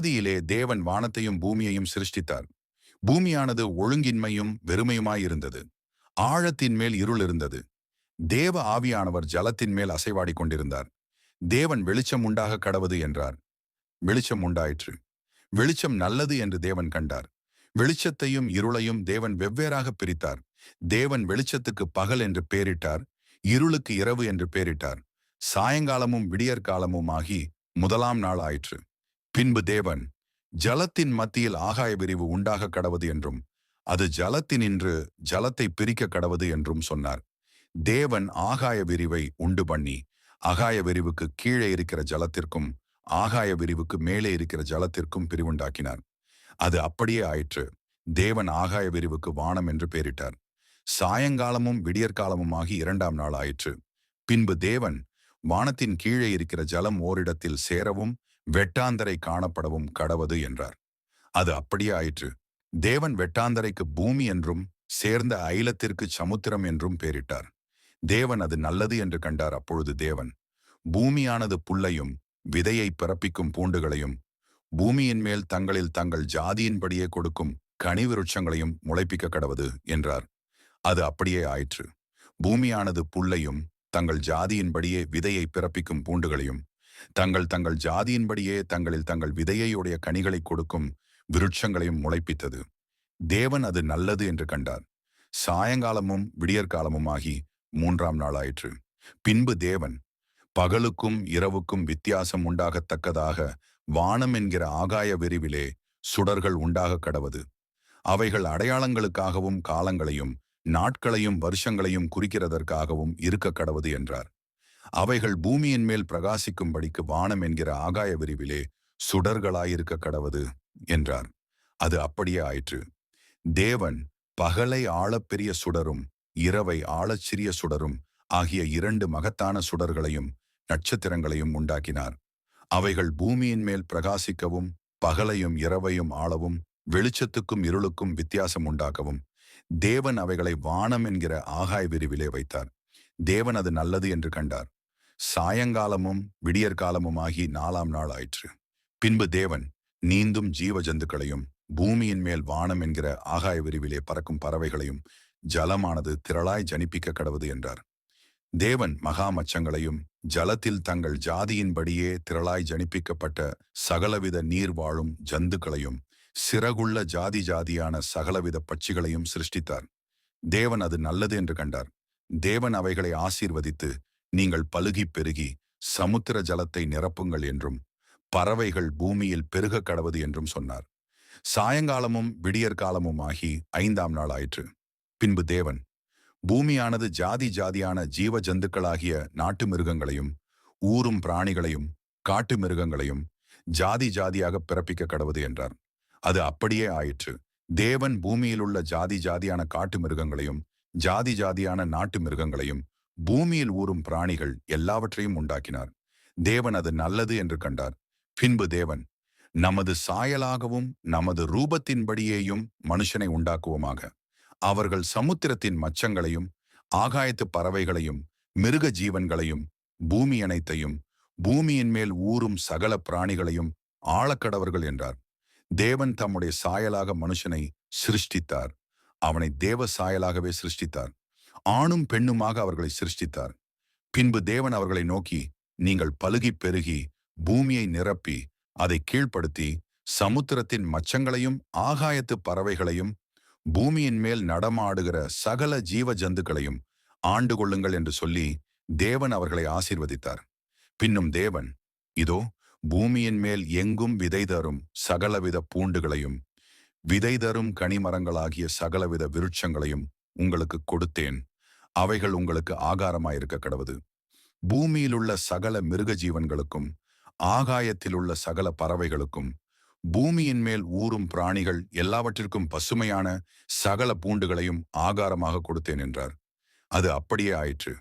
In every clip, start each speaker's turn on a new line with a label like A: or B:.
A: ஆதியிலே தேவன் வானத்தையும் பூமியையும் சிருஷ்டித்தார். பூமியானது ஒழுங்கின்மையும் வெறுமையுமாயிருந்தது ஆழத்தின் மேல் இருள் இருந்தது. தேவ ஆவியானவர் ஜலத்தின் மேல் அசைவாடிக் கொண்டிருந்தார். தேவன் வெளிச்சம் உண்டாக கடவது என்றார். வெளிச்சம் உண்டாயிற்று. வெளிச்சம் நல்லது என்று தேவன் கண்டார். வெளிச்சத்தையும் இருளையும் தேவன் வெவ்வேறாக பிரித்தார். தேவன் வெளிச்சத்துக்கு பகல் என்று பெயரிட்டார் இருளுக்கு இரவு என்று பெயரிட்டார் சாயங்காலமும் விடியற்காலமும் ஆகி முதலாம் நாள் ஆயிற்று பின்பு தேவன் ஜலத்தின் மத்தியில் ஆகாய விரிவு உண்டாக கடவது என்றும் அது ஜலத்தினின்று ஜலத்தை பிரிக்க கடவது என்றும் சொன்னார். தேவன் ஆகாய விரிவை உண்டு பண்ணி ஆகாய விரிவுக்கு கீழே இருக்கிற ஜலத்திற்கும் ஆகாய விரிவுக்கு மேலே இருக்கிற ஜலத்திற்கும் பிரிவுண்டாக்கினார். அது அப்படியே ஆயிற்று. தேவன் ஆகாய விரிவுக்கு வானம் என்று பெயரிட்டார். சாயங்காலமும் விடியற்காலமுமாகி இரண்டாம் நாள் ஆயிற்று. பின்பு தேவன் வானத்தின் கீழே இருக்கிற ஜலம் ஓரிடத்தில் சேரவும் வெட்டாந்தரை காணப்படவும் கடவது என்றார். அது அப்படியே ஆயிற்று. தேவன் வெட்டாந்தரைக்கு பூமி என்றும் சேர்ந்த ஐலத்திற்கு சமுத்திரம் என்றும் பெயரிட்டார். தேவன் அது நல்லது என்று கண்டார். அப்பொழுது தேவன் பூமியானது புல்லையும் விதையை பிறப்பிக்கும் பூண்டுகளையும் பூமியின் மேல் தங்களில் தங்கள் ஜாதியின்படியே கொடுக்கும் கனி விருட்சங்களையும் முளைப்பிக்க கடவது என்றார். அது அப்படியே ஆயிற்று. பூமியானது புல்லையும் தங்கள் ஜாதியின்படியே விதையை பிறப்பிக்கும் பூண்டுகளையும் தங்கள் தங்கள் ஜாதியின்படியே தங்களில் தங்கள் விதையையுடைய கனிகளை கொடுக்கும் விருட்சங்களையும் முளைப்பித்தது. தேவன் அது நல்லது என்று கண்டார். சாயங்காலமும் விடியற்காலமும் ஆகி மூன்றாம் நாளாயிற்று. பின்பு தேவன் பகலுக்கும் இரவுக்கும் வித்தியாசம் உண்டாகத்தக்கதாக வானம் என்கிற ஆகாய விரிவிலே சுடர்கள் உண்டாக கடவது. அவைகள் அடையாளங்களுக்காகவும் காலங்களையும் நாட்களையும் வருஷங்களையும் குறிக்கிறதற்காகவும் இருக்க கடவது என்றார். அவைகள் பூமியின் மேல் பிரகாசிக்கும்படிக்கு வானம் என்கிற ஆகாய விரிவிலே சுடர்களாயிருக்க கடவது என்றார். அது அப்படியே ஆயிற்று. தேவன் பகலை ஆழப்பெரிய சுடரும் இரவை ஆழச்சிறிய சுடரும் ஆகிய இரண்டு மகத்தான சுடர்களையும் நட்சத்திரங்களையும் உண்டாக்கினார். அவைகள் பூமியின் மேல் பிரகாசிக்கவும் பகலையும் இரவையும் ஆளவும் வெளிச்சத்துக்கும் இருளுக்கும் வித்தியாசம் உண்டாக்கவும். தேவன் அவைகளை வானம் என்கிற ஆகாய விரிவிலே வைத்தார். தேவன் அது நல்லது என்று கண்டார். சாயங்காலமும் விடியற்காலமும் ஆகி நாலாம் நாள் ஆயிற்று. பின்பு தேவன் நீந்தும் ஜீவ ஜந்துக்களையும் பூமியின் மேல் வானம் என்கிற ஆகாய விரிவிலே பறக்கும் பறவைகளையும் ஜலமானது திரளாய் ஜனிப்பிக்க கடவுது என்றார். தேவன் மகா மச்சங்களையும் ஜலத்தில் தங்கள் ஜாதியின்படியே திரளாய் ஜனிப்பிக்கப்பட்ட சகலவித நீர் வாழும் ஜந்துக்களையும் சிறகுள்ள ஜாதி ஜாதியான சகலவித பட்சிகளையும் சிருஷ்டித்தார். தேவன் அது நல்லது என்று கண்டார். தேவன் அவைகளை ஆசீர்வதித்து நீங்கள் பழுகி பெருகி சமுத்திர ஜலத்தை நிரப்புங்கள் என்றும் பறவைகள் பூமியில் பெருக கடவது என்றும் சொன்னார். சாயங்காலமும் விடியற்காலமும் ஆகி ஐந்தாம் நாள் ஆயிற்று. பின்பு தேவன் பூமியானது ஜாதி ஜாதியான ஜீவ ஜந்துக்களாகிய நாட்டு மிருகங்களையும் ஊரும் பிராணிகளையும் காட்டு மிருகங்களையும் ஜாதி ஜாதியாக பிறப்பிக்க கடவுது என்றார். அது அப்படியே ஆயிற்று. தேவன் பூமியில் உள்ள ஜாதி ஜாதியான காட்டு மிருகங்களையும் ஜாதி ஜாதியான நாட்டு மிருகங்களையும் பூமியில் ஊறும் பிராணிகள் எல்லாவற்றையும் உண்டாக்கினார். தேவன் அது நல்லது என்று கண்டார். பின்பு தேவன் நமது சாயலாகவும் நமது ரூபத்தின்படியேயும் மனுஷனை உண்டாக்குவோமாக. அவர்கள் சமுத்திரத்தின் மச்சங்களையும் ஆகாயத்து பறவைகளையும் மிருக ஜீவன்களையும் பூமி அனைத்தையும் பூமியின் மேல் ஊறும் சகல பிராணிகளையும் ஆழக்கடவர்கள் என்றார். தேவன் தம்முடைய சாயலாக மனுஷனை சிருஷ்டித்தார். அவனை தேவ சாயலாகவே சிருஷ்டித்தார். ஆணும் பெண்ணுமாக அவர்களை சிருஷ்டித்தார். பின்பு தேவன் அவர்களை நோக்கி நீங்கள் பழுகி பெருகி பூமியை நிரப்பி அதை கீழ்ப்படுத்தி சமுத்திரத்தின் மச்சங்களையும் ஆகாயத்து பறவைகளையும் பூமியின் மேல் நடமாடுகிற சகல ஜீவ ஜந்துக்களையும் ஆண்டு கொள்ளுங்கள் என்று சொல்லி தேவன் அவர்களை ஆசீர்வதித்தார். பின்னும் தேவன் இதோ பூமியின் மேல் எங்கும் விதை தரும் சகலவித பூண்டுகளையும் விதை தரும் கனிமரங்களாகிய சகலவித விருட்சங்களையும் உங்களுக்கு கொடுத்தேன். அவைகள் உங்களுக்கு ஆகாரமாயிருக்க கடவுது. பூமியிலுள்ள சகல மிருக ஜீவன்களுக்கும் ஆகாயத்திலுள்ள சகல பறவைகளுக்கும் பூமியின் மேல் ஊறும் பிராணிகள் எல்லாவற்றிற்கும் பசுமையான சகல பூண்டுகளையும் ஆகாரமாக கொடுத்தேன் என்றார். அது அப்படியே ஆயிற்று.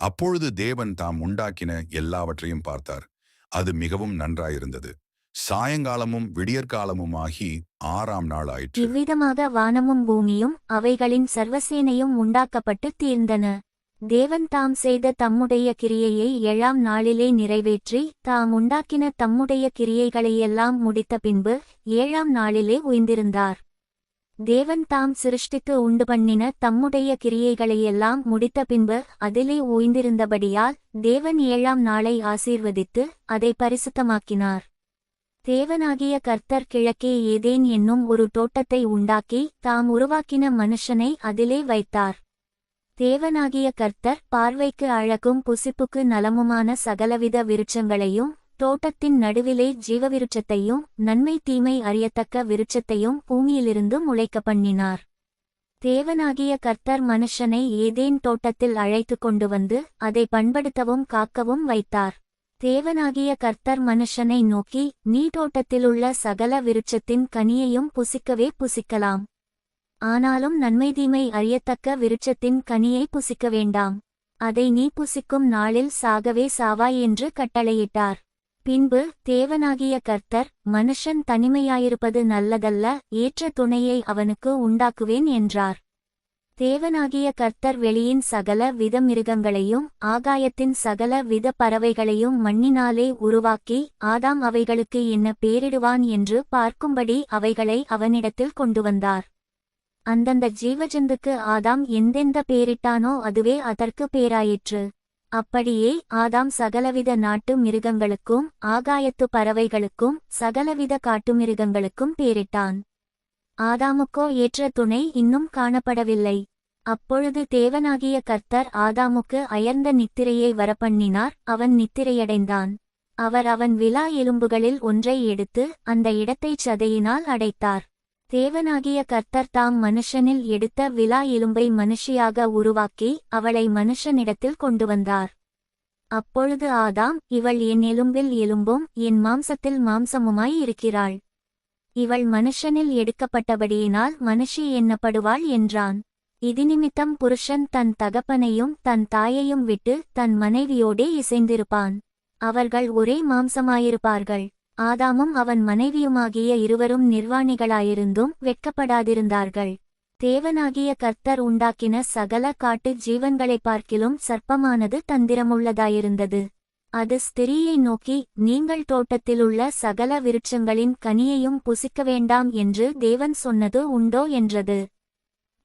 A: அப்பொழுது தேவன் தாம் உண்டாக்கின எல்லாவற்றையும் பார்த்தார். அது மிகவும் நன்றாயிருந்தது. சாயங்காலமும் விடியற்காலமும் ஆகி ஆறாம் நாள் ஆயிற்று
B: இவ்விதமாக வானமும் பூமியும் அவைகளின் சர்வசேனையும் உண்டாக்கப்பட்டு தீர்ந்தன. தேவன் தாம் செய்த தம்முடைய கிரியையை ஏழாம் நாளிலே நிறைவேற்றி தாம் உண்டாக்கின தம்முடைய கிரியைகளையெல்லாம் முடித்த பின்பு ஏழாம் நாளிலே உய்ந்திருந்தார். தேவன் தாம் சிருஷ்டித்து உண்டு பண்ணின தம்முடைய கிரியைகளையெல்லாம் முடித்த பின்பு அதிலே ஓய்ந்திருந்தபடியால் தேவன் ஏழாம் நாளை ஆசீர்வதித்து அதை பரிசுத்தமாக்கினார். தேவனாகிய கர்த்தர் கிழக்கே ஏதேன் என்னும் ஒரு தோட்டத்தை உண்டாக்கி தாம் உருவாக்கின மனுஷனை அதிலே வைத்தார். தேவனாகிய கர்த்தர் பார்வைக்கு அழகும் புசிப்புக்கு நலமுமான சகலவித விருட்சங்களையும் தோட்டத்தின் நடுவிலே ஜீவவிருட்சத்தையும் நன்மை தீமை அறியத்தக்க விருட்சத்தையும் பூமியிலிருந்து முளைக்க பண்ணினார் தேவனாகிய கர்த்தர் மனுஷனை ஏதேன் தோட்டத்தில் அழைத்து கொண்டு வந்து அதை பண்படுத்தவும் காக்கவும் வைத்தார். தேவனாகிய கர்த்தர் மனுஷனை நோக்கி நீட்டோட்டத்திலுள்ள சகல விருட்சத்தின் கனியையும் புசிக்கவே புசிக்கலாம். ஆனாலும் நன்மை தீமை அறியத்தக்க விருட்சத்தின் கனியை புசிக்க வேண்டாம். அதை நீ புசிக்கும் நாளில் சாகவே சாவாய் என்று கட்டளையிட்டார். பின்பு தேவனாகிய கர்த்தர் மனுஷன் தனிமையாயிருப்பது நல்லதல்ல ஏற்ற துணையை அவனுக்கு உண்டாக்குவேன் என்றார். தேவனாகிய கர்த்தர் வெளியின் சகல வித மிருகங்களையும் ஆகாயத்தின் சகல வித பறவைகளையும் மண்ணினாலே உருவாக்கி ஆதாம் அவைகளுக்கு என்ன பேரிடுவான் என்று பார்க்கும்படி அவைகளை அவனிடத்தில் கொண்டு வந்தார் அந்தந்த ஜீவஜந்துக்கு ஆதாம் எந்தெந்த பேரிட்டானோ அதுவே அதற்கு பேராயிற்று. அப்படியே ஆதாம் சகலவித நாட்டு மிருகங்களுக்கும் ஆகாயத்து பறவைகளுக்கும் சகலவித காட்டு மிருகங்களுக்கும் பேரிட்டான். ஆதாமுக்கோ ஏற்ற துணை இன்னும் காணப்படவில்லை. அப்பொழுது தேவனாகிய கர்த்தர் ஆதாமுக்கு அயர்ந்த நித்திரையை வரப்பண்ணினார் அவன் நித்திரையடைந்தான். அவர் அவன் விலா எலும்புகளில் ஒன்றை எடுத்து அந்த இடத்தைச் சதையினால் அடைத்தார். தேவனாகிய கர்த்தர் தாம் மனுஷனில் எடுத்த விலா எலும்பை மனுஷியாக உருவாக்கி அவளை மனுஷனிடத்தில் கொண்டு வந்தார். அப்பொழுது ஆதாம் இவள் என் எலும்பில் எலும்பும் என் மாம்சத்தில் மாம்சமுமாய் இருக்கிறாள். இவள் மனுஷனில் எடுக்கப்பட்டபடியினால் மனுஷி எண்ணப்படுவாள் என்றான். இதினிமித்தம் புருஷன் தன் தகப்பனையும் தன் தாயையும் விட்டு தன் மனைவியோடே இசைந்திருப்பான். அவர்கள் ஒரே மாம்சமாயிருப்பார்கள். ஆதாமும் அவன் மனைவியுமாகிய இருவரும் நிர்வாணிகளாயிருந்தும் வெட்கப்படாதிருந்தார்கள். தேவனாகிய கர்த்தர் உண்டாக்கின சகல காட்டு ஜீவன்களைப் பார்க்கிலும் சர்ப்பமானது தந்திரமுள்ளதாயிருந்தது. அது ஸ்திரீயை நோக்கி நீங்கள் தோட்டத்திலுள்ள சகல விருட்சங்களின் கனியையும் புசிக்க வேண்டாம் என்று தேவன் சொன்னது உண்டோ? என்றது.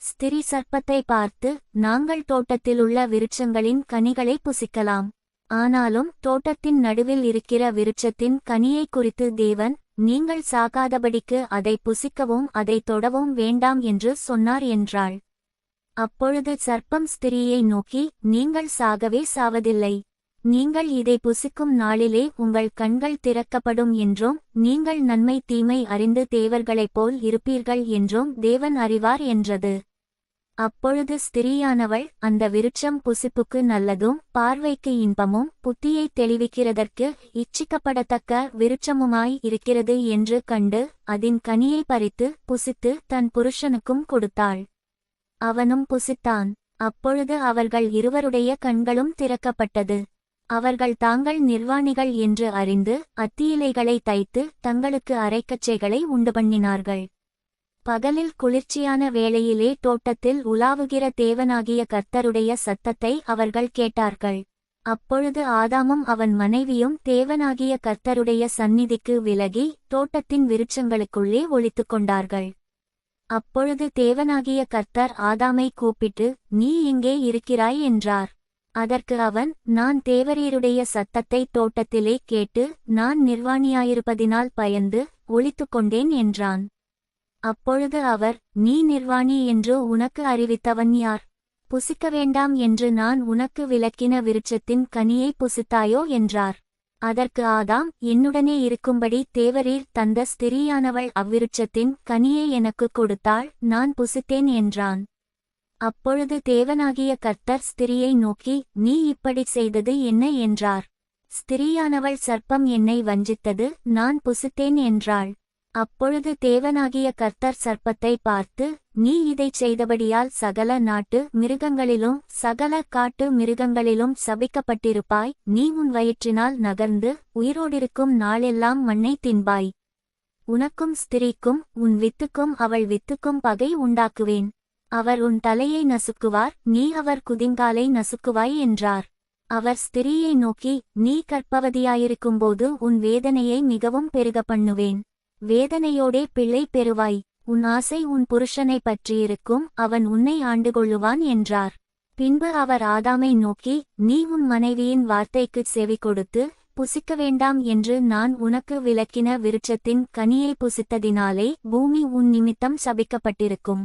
B: ஸ்திரி சர்ப்பத்தை பார்த்து நாங்கள் தோட்டத்திலுள்ள விருட்சங்களின் கனிகளை புசிக்கலாம். ஆனாலும் தோட்டத்தின் நடுவில் இருக்கிற விருட்சத்தின் கனியை குறித்து தேவன் நீங்கள் சாகாதபடிக்கு அதை புசிக்கவும் அதை தொடவும் வேண்டாம் என்று சொன்னார் என்றாள். அப்பொழுது சர்ப்பம் ஸ்திரீயை நோக்கி நீங்கள் சாகவே சாவதில்லை. நீங்கள் இதை புசிக்கும் நாளிலே உங்கள் கண்கள் திறக்கப்படும் என்றும் நீங்கள் நன்மை தீமை அறிந்து தேவர்களைப் போல் இருப்பீர்கள் என்றும் தேவன் அறிவார் என்றது. அப்பொழுது ஸ்திரீயானவள் அந்த விருட்சம் புசிப்புக்கு நல்லதும் பார்வைக்கு இன்பமும் புத்தியை தெளிவிக்கிறதற்கு இச்சிக்கப்படத்தக்க விருட்சமுமாய் இருக்கிறது என்று கண்டு அதன் கனியை பறித்து புசித்து தன் புருஷனுக்கும் கொடுத்தாள். அவனும் புசித்தான். அப்பொழுது அவர்கள் இருவருடைய கண்களும் திறக்கப்பட்டது. அவர்கள் தாங்கள் நிர்வாணிகள் என்று அறிந்து அத்தியிலைகளை தைத்து தங்களுக்கு அரைக்கச்சைகளை உண்டு பண்ணினார்கள். பகலில் குளிர்ச்சியான வேளையிலே தோட்டத்தில் உலாவுகிற தேவனாகிய கர்த்தருடைய சத்தத்தை அவர்கள் கேட்டார்கள். அப்பொழுது ஆதாமும் அவன் மனைவியும் தேவனாகிய கர்த்தருடைய சந்நிதிக்கு விலகி தோட்டத்தின் விருட்சங்களுக்குள்ளே ஒளித்துக் கொண்டார்கள். அப்பொழுது தேவனாகிய கர்த்தர் ஆதாமை கூப்பிட்டு நீ இங்கே இருக்கிறாய் என்றார். அதற்கு அவன் நான் தேவரீருடைய சத்தத்தை தோட்டத்திலே கேட்டு நான் நிர்வாணியாயிருப்பதினால் பயந்து ஒளித்துக் கொண்டேன் என்றான். அப்பொழுது அவர் நீ நிர்வாணி என்று உனக்கு அறிவித்தவன் யார்? புசிக்க வேண்டாம் என்று நான் உனக்கு விளக்கின விருட்சத்தின் கனியை புசித்தாயோ? என்றார். அதற்கு ஆதாம் என்னுடனே இருக்கும்படி தேவரீர் தந்த ஸ்திரீயானவள் அவ்விருட்சத்தின் கனியை எனக்கு கொடுத்தாள் நான் புசித்தேன் என்றான். அப்பொழுது தேவனாகிய கர்த்தர் ஸ்திரியை நோக்கி நீ இப்படி செய்தது என்ன? என்றார். ஸ்திரியானவள் சர்ப்பம் என்னை வஞ்சித்தது நான் புசித்தேன் என்றாள். அப்பொழுது தேவனாகிய கர்த்தர் சர்ப்பத்தை பார்த்து நீ இதைச் செய்தபடியால் சகல நாட்டு மிருகங்களிலும் சகல காட்டு மிருகங்களிலும் சபிக்கப்பட்டிருப்பாய். நீ உன் வயிற்றினால் நகர்ந்து உயிரோடிருக்கும் நாளெல்லாம் மண்ணை தின்பாய். உனக்கும் ஸ்திரீக்கும் உன் வித்துக்கும் அவள் வித்துக்கும் பகை உண்டாக்குவேன். அவர் உன் தலையை நசுக்குவார் நீ அவர் குதிங்காலை நசுக்குவாய் என்றார். அவர் ஸ்திரீயை நோக்கி நீ கற்பவதியாயிருக்கும்போது உன் வேதனையை மிகவும் பெருக பண்ணுவேன். வேதனையோடே பிள்ளை பெறுவாய். உன் ஆசை உன் புருஷனை பற்றியிருக்கும் அவன் உன்னை ஆண்டு கொள்ளுவான் என்றார். பின்பு அவர் ஆதாமை நோக்கி நீ உன் மனைவியின் வார்த்தைக்குச் செவி கொடுத்து புசிக்க வேண்டாம் என்று நான் உனக்கு விளக்கின விருட்சத்தின் கனியை புசித்ததினாலே பூமி உன் நிமித்தம் சபிக்கப்பட்டிருக்கும்.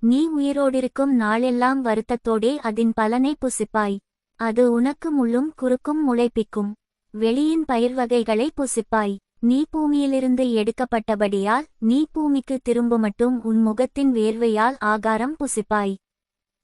B: நீ உயிரோடிருக்கும் நாளெல்லாம் வருத்தத்தோடே அதன் பலனை புசிப்பாய். அது உனக்கு முள்ளும் குறுக்கும் முளைப்பிக்கும். வெளியின் பயிர் வகைகளை புசிப்பாய். நீ பூமியிலிருந்து எடுக்கப்பட்டபடியால் நீ பூமிக்கு திரும்புமட்டும் உன் முகத்தின் வேர்வையால் ஆகாரம் புசிப்பாய்.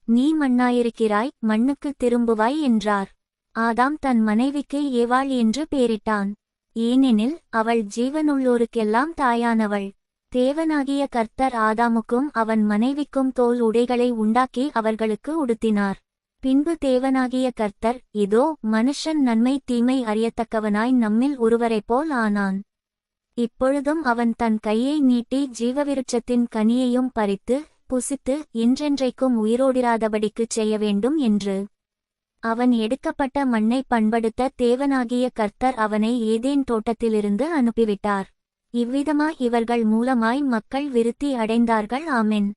B: நீ மண்ணாயிருக்கிறாய் மண்ணுக்கு திரும்புவாய் என்றார். ஆதாம் தன் மனைவிக்கு ஏவாள் என்று பேரிட்டான் ஏனெனில் அவள் ஜீவனுள்ளோருக்கெல்லாம் தாயானவள். தேவனாகிய கர்த்தர் ஆதாமுக்கும் அவன் மனைவிக்கும் தோல் உடைகளை உண்டாக்கி அவர்களுக்கு உடுத்தினார். பின்பு தேவனாகிய கர்த்தர் இதோ மனுஷன் நன்மை தீமை அறியத்தக்கவனாய் நம்மில் ஒருவரைப் போல் ஆனான். இப்பொழுதும் அவன் தன் கையை நீட்டி ஜீவவிருட்சத்தின் கனியையும் பறித்து புசித்து என்றென்றைக்கும் உயிரோடிராதபடிக்குச் செய்ய வேண்டும் என்று. அவன் எடுக்கப்பட்ட மண்ணை பண்படுத்த தேவனாகிய கர்த்தர் அவனை ஏதேன் தோட்டத்திலிருந்து அனுப்பிவிட்டார். இவ்விதமாய் இவர்கள் மூலமாய் மக்கள் விருத்தி அடைந்தார்கள். ஆமென்.